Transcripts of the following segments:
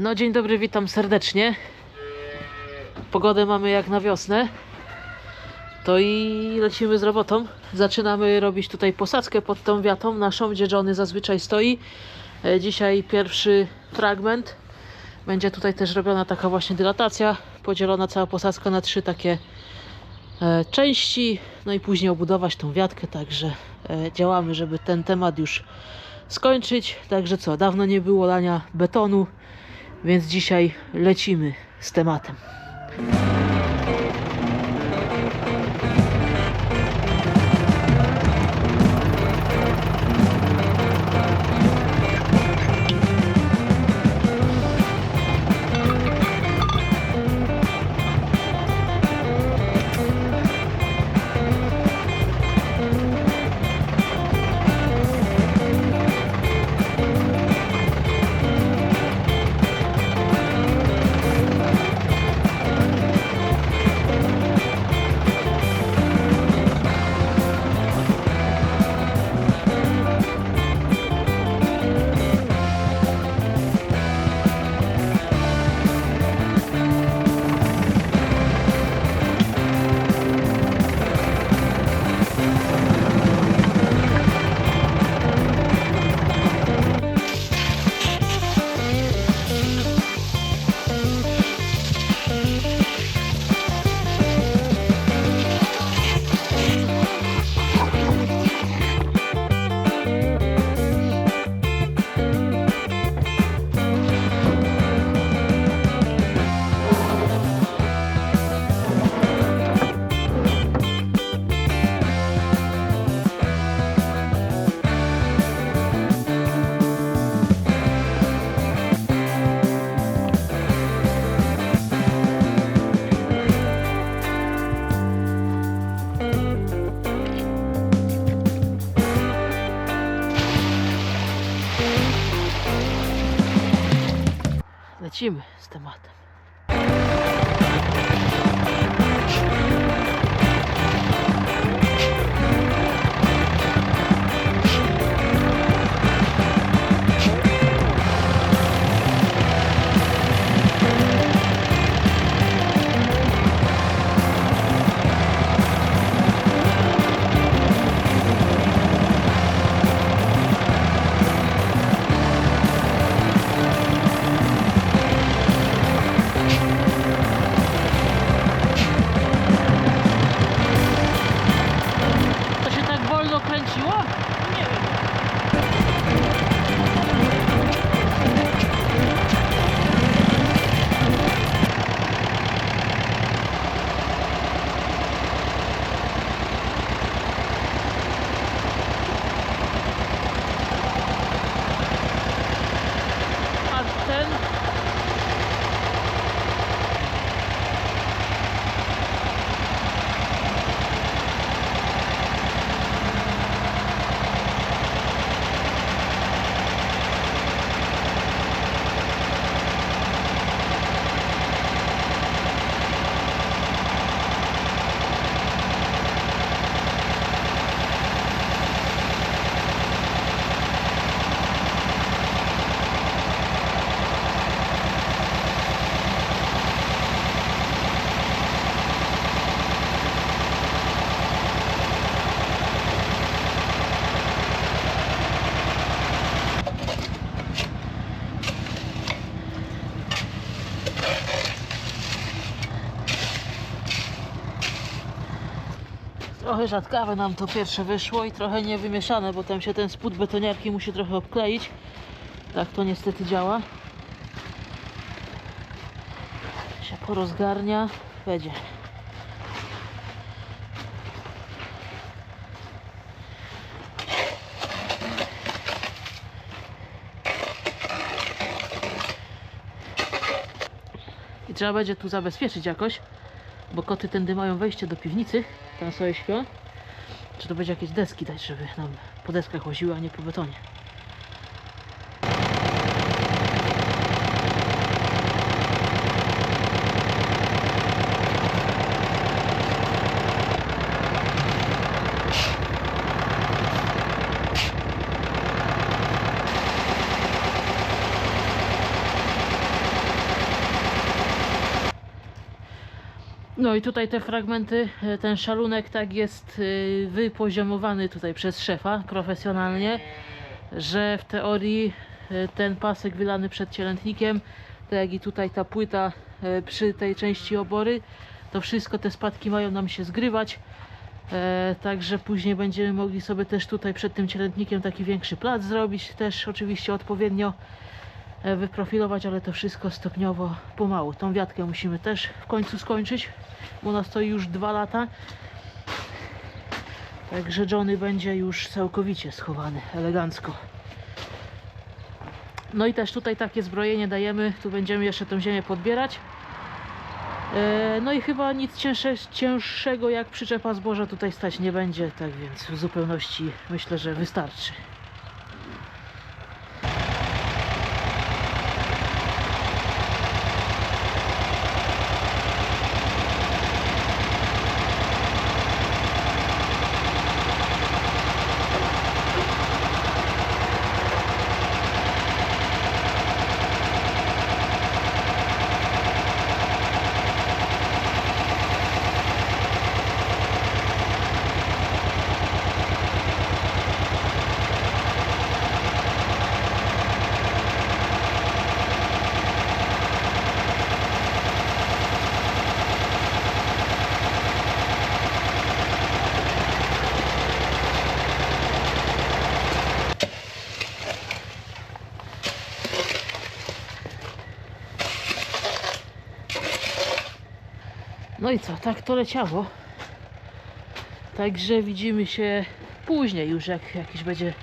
No dzień dobry, witam serdecznie. Pogodę mamy jak na wiosnę. To i lecimy z robotą. Zaczynamy robić tutaj posadzkę pod tą wiatą naszą, gdzie Johnny zazwyczaj stoi. E, Dzisiaj pierwszy fragment. Będzie tutaj też robiona taka właśnie dylatacja. Podzielona cała posadzka na trzy takie e, części. No i później obudować tą wiatkę. Także e, działamy, żeby ten temat już skończyć. Także co, dawno nie było lania betonu, więc dzisiaj lecimy z tematem. Trochę rzadkawe nam to pierwsze wyszło i trochę niewymieszane, bo tam się ten spód betoniarki musi trochę obkleić. Tak to niestety działa. Się porozgarnia, będzie. I trzeba będzie tu zabezpieczyć jakoś, bo koty tędy mają wejście do piwnicy, tam sobie śpią. Czy to będzie jakieś deski dać, żeby nam po deskach łaziły, a nie po betonie. I tutaj te fragmenty, e, ten szalunek tak jest e, wypoziomowany tutaj przez szefa profesjonalnie, że w teorii e, ten pasek wylany przed cielętnikiem, tak jak i tutaj ta płyta przy tej części obory, to wszystko te spadki mają nam się zgrywać. E, także później będziemy mogli sobie też tutaj przed tym cielętnikiem taki większy plac zrobić, też oczywiście odpowiednio wyprofilować, ale to wszystko stopniowo, pomału. Tą wiatkę musimy też w końcu skończyć, bo ona stoi już dwa lata. Także Johnny będzie już całkowicie schowany, elegancko. No i też tutaj takie zbrojenie dajemy, tu będziemy jeszcze tą ziemię podbierać. E, No i chyba nic cięższe, cięższego jak przyczepa zboża tutaj stać nie będzie, tak więc w zupełności myślę, że wystarczy. No i co, tak to leciało. Także widzimy się później już, jak jakiś będzie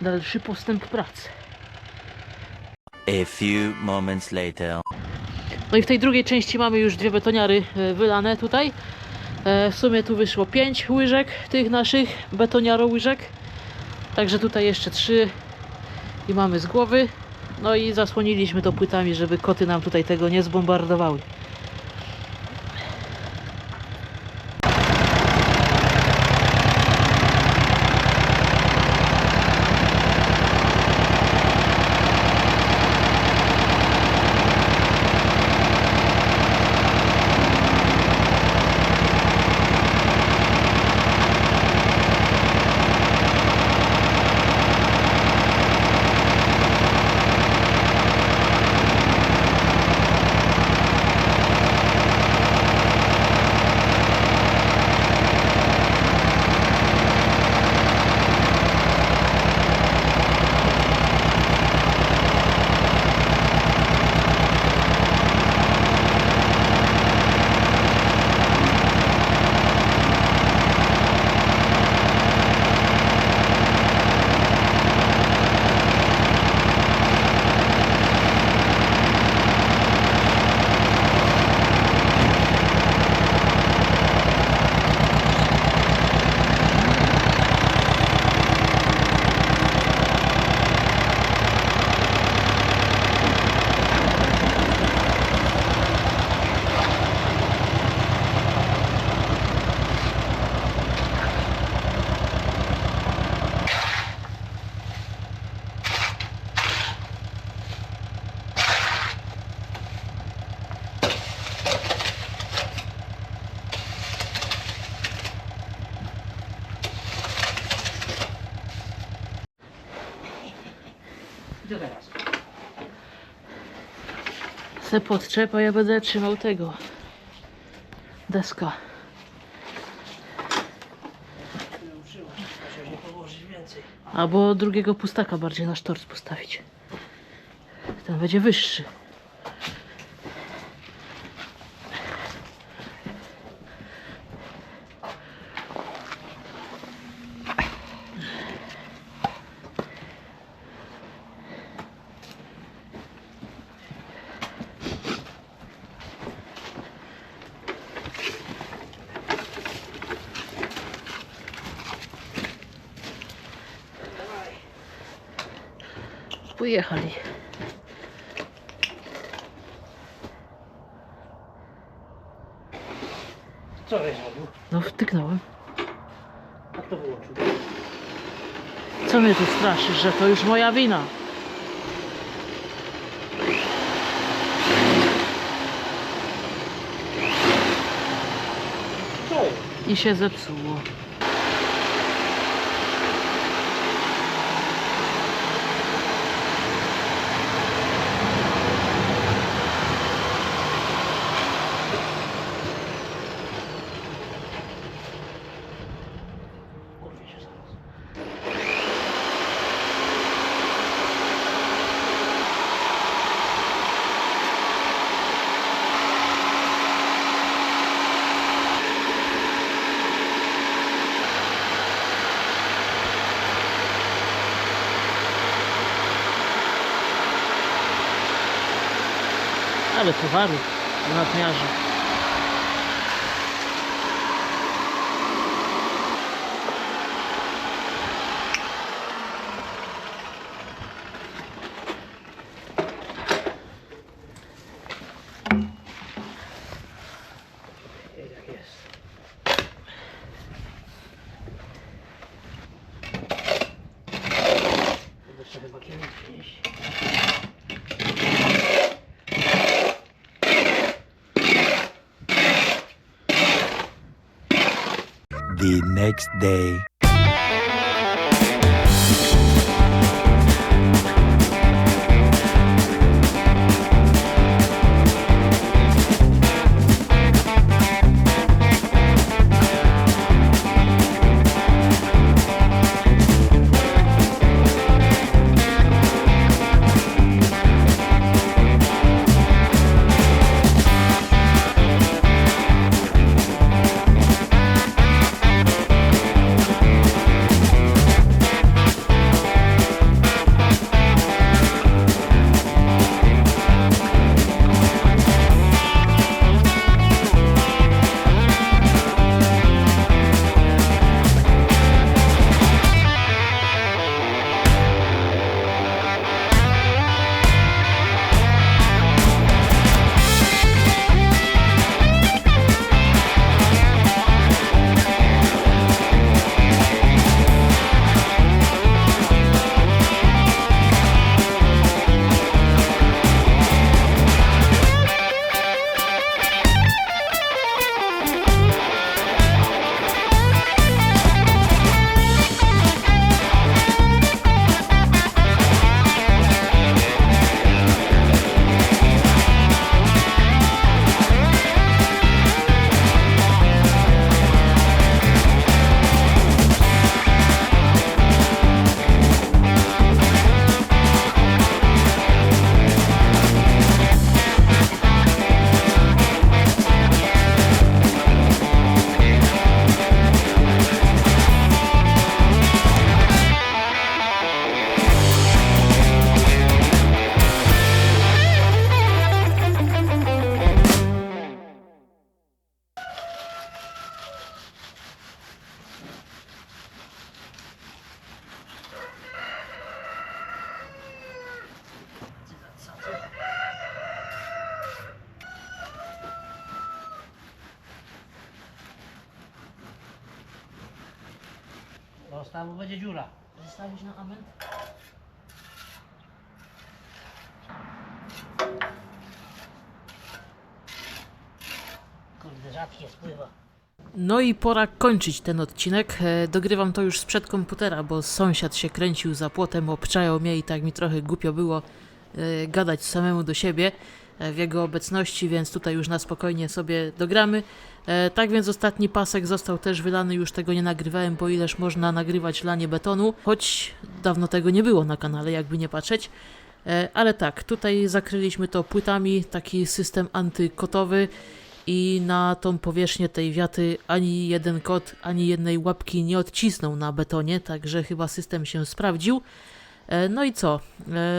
dalszy postęp pracy. A few moments later. No i w tej drugiej części mamy już dwie betoniary e, wylane tutaj. E, W sumie tu wyszło pięć łyżek tych naszych betoniaro łyżek. Także tutaj jeszcze trzy i mamy z głowy. No i zasłoniliśmy to płytami, żeby koty nam tutaj tego nie zbombardowały. Se podczep, a ja będę trzymał tego. Deska. Albo drugiego pustaka bardziej na sztorc postawić. Ten będzie wyższy. Pojechali. Co żeś robił? No wtyknąłem. Jak to wyłączył? Co mnie tu straszysz, że to już moja wina? i się zepsuło. Ale towaru w next day. Zostaw, bo będzie dziura. Zostawić na amen? Kurde, rzadkie spływa. No i pora kończyć ten odcinek. E, Dogrywam to już sprzed komputera, bo sąsiad się kręcił za płotem, obczajał mnie i tak mi trochę głupio było e, gadać samemu do siebie w jego obecności, więc tutaj już na spokojnie sobie dogramy. E, Tak więc ostatni pasek został też wylany, już tego nie nagrywałem, bo ileż można nagrywać lanie betonu, choć dawno tego nie było na kanale, jakby nie patrzeć. E, Ale tak, tutaj zakryliśmy to płytami, taki system antykotowy i na tą powierzchnię tej wiaty ani jeden kot, ani jednej łapki nie odcisnął na betonie, także chyba system się sprawdził. E, No i co?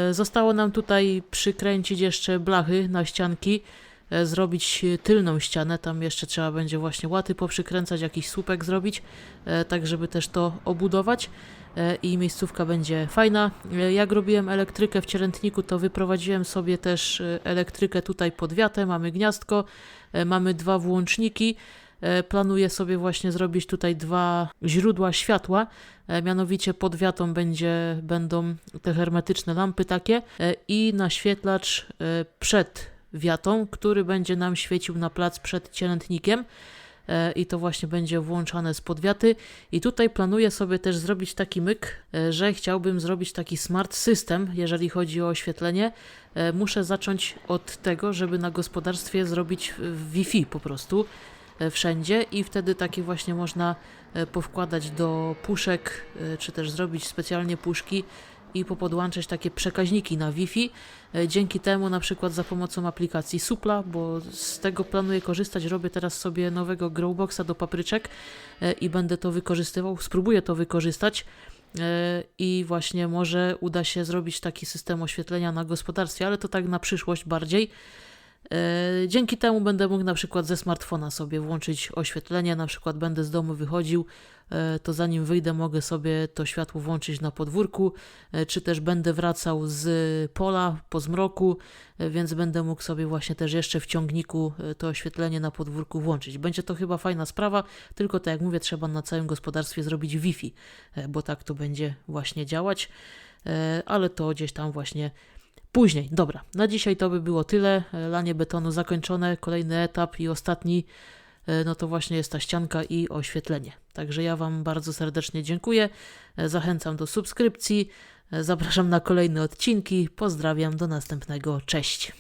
E, Zostało nam tutaj przykręcić jeszcze blachy na ścianki, e, zrobić tylną ścianę, tam jeszcze trzeba będzie właśnie łaty poprzykręcać, jakiś słupek zrobić, tak żeby też to obudować i miejscówka będzie fajna. Jak robiłem elektrykę w cielętniku, to wyprowadziłem sobie też elektrykę tutaj pod wiatę, mamy gniazdko, mamy dwa włączniki. E, Planuję sobie właśnie zrobić tutaj dwa źródła światła, e, mianowicie pod wiatą będzie, będą te hermetyczne lampy takie e, i naświetlacz przed wiatą, który będzie nam świecił na plac przed cielętnikiem. i to właśnie będzie włączane z podwiaty. I tutaj planuję sobie też zrobić taki myk, że chciałbym zrobić taki smart system, jeżeli chodzi o oświetlenie. Muszę zacząć od tego, żeby na gospodarstwie zrobić Wi-Fi po prostu wszędzie i wtedy takie właśnie można e, powkładać do puszek, e, czy też zrobić specjalnie puszki i popodłączać takie przekaźniki na Wi-Fi. E, Dzięki temu na przykład za pomocą aplikacji Supla, bo z tego planuję korzystać, robię teraz sobie nowego Growboxa do papryczek e, i będę to wykorzystywał, spróbuję to wykorzystać e, i właśnie może uda się zrobić taki system oświetlenia na gospodarstwie, ale to tak na przyszłość bardziej. E, Dzięki temu będę mógł na przykład ze smartfona sobie włączyć oświetlenie, na przykład będę z domu wychodził, e, to zanim wyjdę mogę sobie to światło włączyć na podwórku, e, czy też będę wracał z pola po zmroku, więc będę mógł sobie właśnie też jeszcze w ciągniku to oświetlenie na podwórku włączyć. Będzie to chyba fajna sprawa, tylko tak jak mówię, trzeba na całym gospodarstwie zrobić Wi-Fi, bo tak to będzie właśnie działać, ale to gdzieś tam właśnie Później, dobra, na dzisiaj to by było tyle. Lanie betonu zakończone, kolejny etap i ostatni, e, no to właśnie jest ta ścianka i oświetlenie. Także ja Wam bardzo serdecznie dziękuję, e, zachęcam do subskrypcji, e, zapraszam na kolejne odcinki, pozdrawiam, do następnego, cześć.